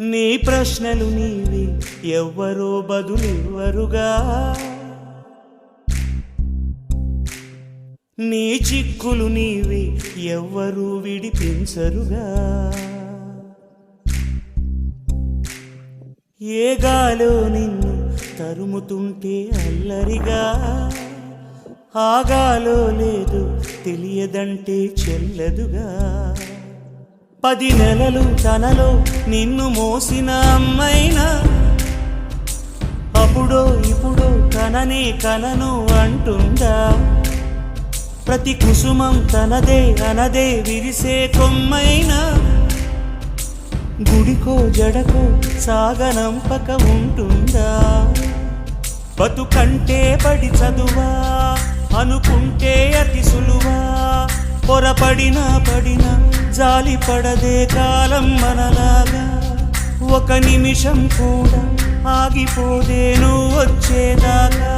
నీ ప్రశ్నలు నీవి ఎవ్వరో బదులివ్వరుగా. నీ చిక్కులు నీవి ఎవ్వరూ విడిపించరుగా. ఏ గాలో నిన్ను తరుముతుంటే అల్లరిగా. ఆగాలో లేదు తెలియదంటే చెల్లదుగా. పది నెలలు తనలో నిన్ను మోసిన అమ్మైనా. అప్పుడో ఇప్పుడో కననే కలను అంటుందా? ప్రతి కుసుమం తనదే అనదే విరిసే కొమ్మైనా. గుడికో జడకో సాగనంపక ఉంటుందా? బతుకంటే పడి చదువా అనుకుంటే అతి సులువా. పొరపడినా పడినా జాలి పడదే కాలం మనలాగా. ఒక నిమిషం కూడా ఆగిపోదే నువ్వు వచ్చేదాకా.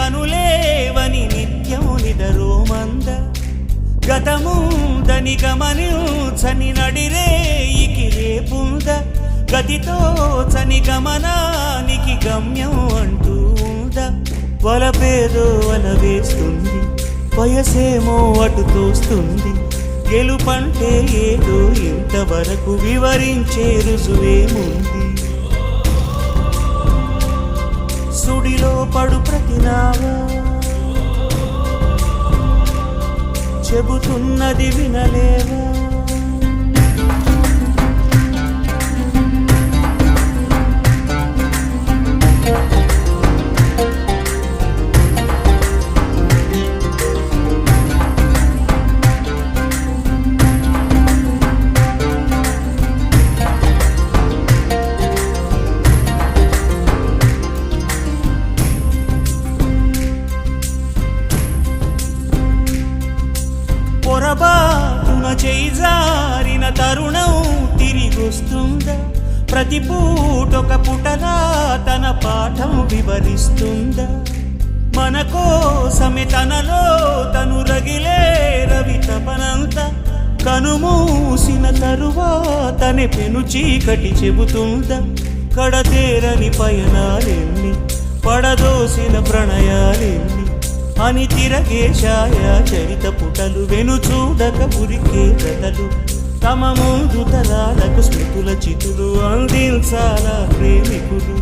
కలలుండని కనులేవని మంద. గతము గతముందని చని నడిరేయికి రేపుంద. గతితో చని గమనానికి గమ్యం అంటూ ఉందా. వలపేదో వల వేస్తుంది వయసేమో అటు తోస్తుంది. గెలుపంటే ఏదో ఇంతవరకు వివరించే రుజువేముంది. సుడిలో పడు ప్రతినావా చెబుతున్నది వినలేవా తరుణం తిరిగొస్తుందా? ప్రతి పూటొక పుటలా తన పాఠం వివరిస్తుందా? మన కోసమే తనలో తను రగిలే రవి తపనంత. కనుమూసిన తరువాతనే పెను చీకటి చెబుతుందా? కడతేరని పయనాలెన్ని పడదోసిన ప్రణయాలెన్ని అని తిరగే ఛాయా చరిత పుటలు? వెను చూడక పురికే కథలు? తమ ముందు తరాలకు స్మృతుల చితులు అందించాల ప్రేమికులు?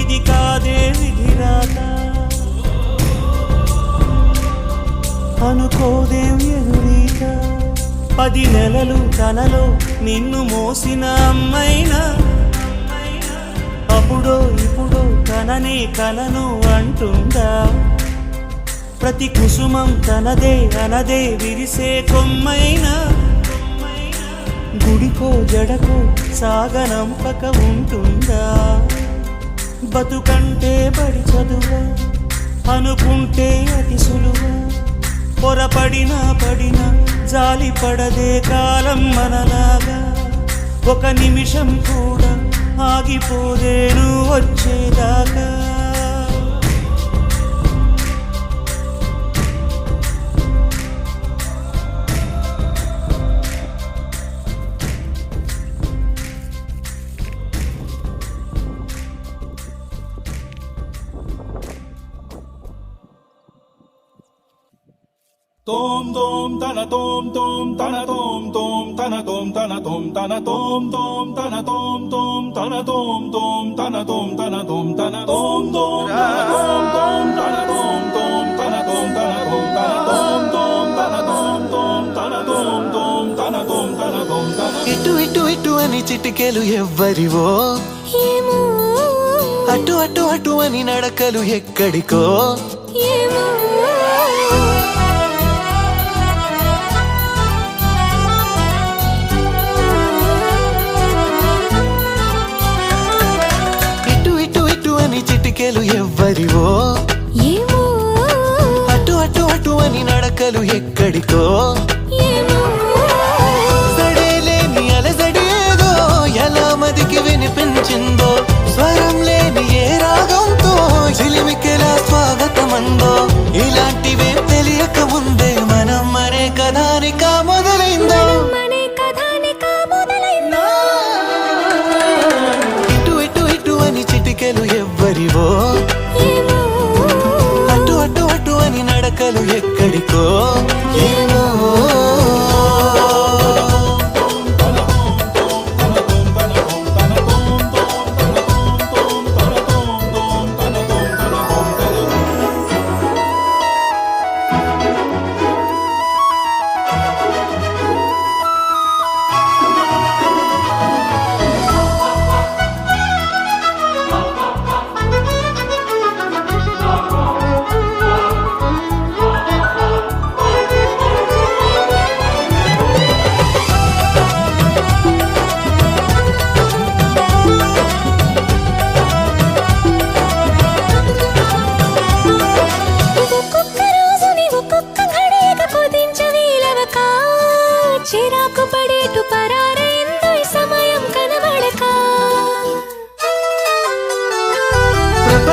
ఇది కాదే విధిరాత. అనుకోదేం ఎదురీత. పది నెలలు తనలో నిన్ను మోసిన అమ్మైనా? అప్పుడో ఇప్పుడో కననే కలను అంటుందా? ప్రతి కుసుమం తనదే అనదే విరిసే కొమ్మైనా. గుడికో జడకో సాగనంపక ఉంటుందా? బతుకంటే బడి చదువు? అనుకుంటే అతి సులువా? పొరపడినా పడినా జాలి పడదే కాలం మనలాగా. ఒక నిమిషం కూడా ఆగిపోదేను వచ్చేదాకా. Tom tom tana tom tom tana tom tom tana tom tana tom tana tom tom tana tom tom tana tom tom tana tom tana tom tana tom tom tana tom tom tana tom tom tana tom tana tom tana tom tom tana tom tom tana tom tom tana tom tana tom tana ఇటు ఇటు ఇటు అని చిటికెలు ఎవ్వరివో ఏమో అటు అటు అటు అని నడకలు ఎక్కడికో ఏమో చిటికెలు ఎవ్వరివో? అటు అటు అటు అని నడకలు ఎక్కడికో? వినిపించిందో? స్వరం లేని ఏ రాగంతో చిలిమికెలా స్వాగతమందో? ఇలాంటివే తెలియక ముందే మనం మరే కథానిక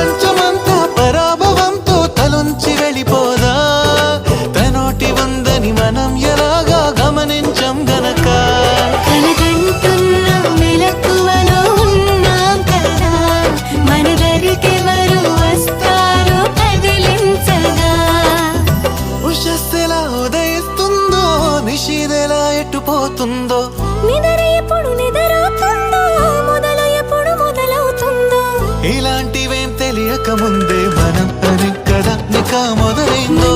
ప్రపంచమంతా పరాభవంతో తలొంచి వెళ్ళిపోదా? తనోటి ఉందని మనం ఎలాగా గమనించం గనక? ఉషస్సెలా ఉదయిస్తుందో నిషీదెలా ఎట్టుపోతుందో నిద్ర ఎప్పుడు నిద్రవుతుందో మొదలు ఎప్పుడు మొదలవుతుందో? తెలియక ముందే మనం అని కదా నిక మొదలైందో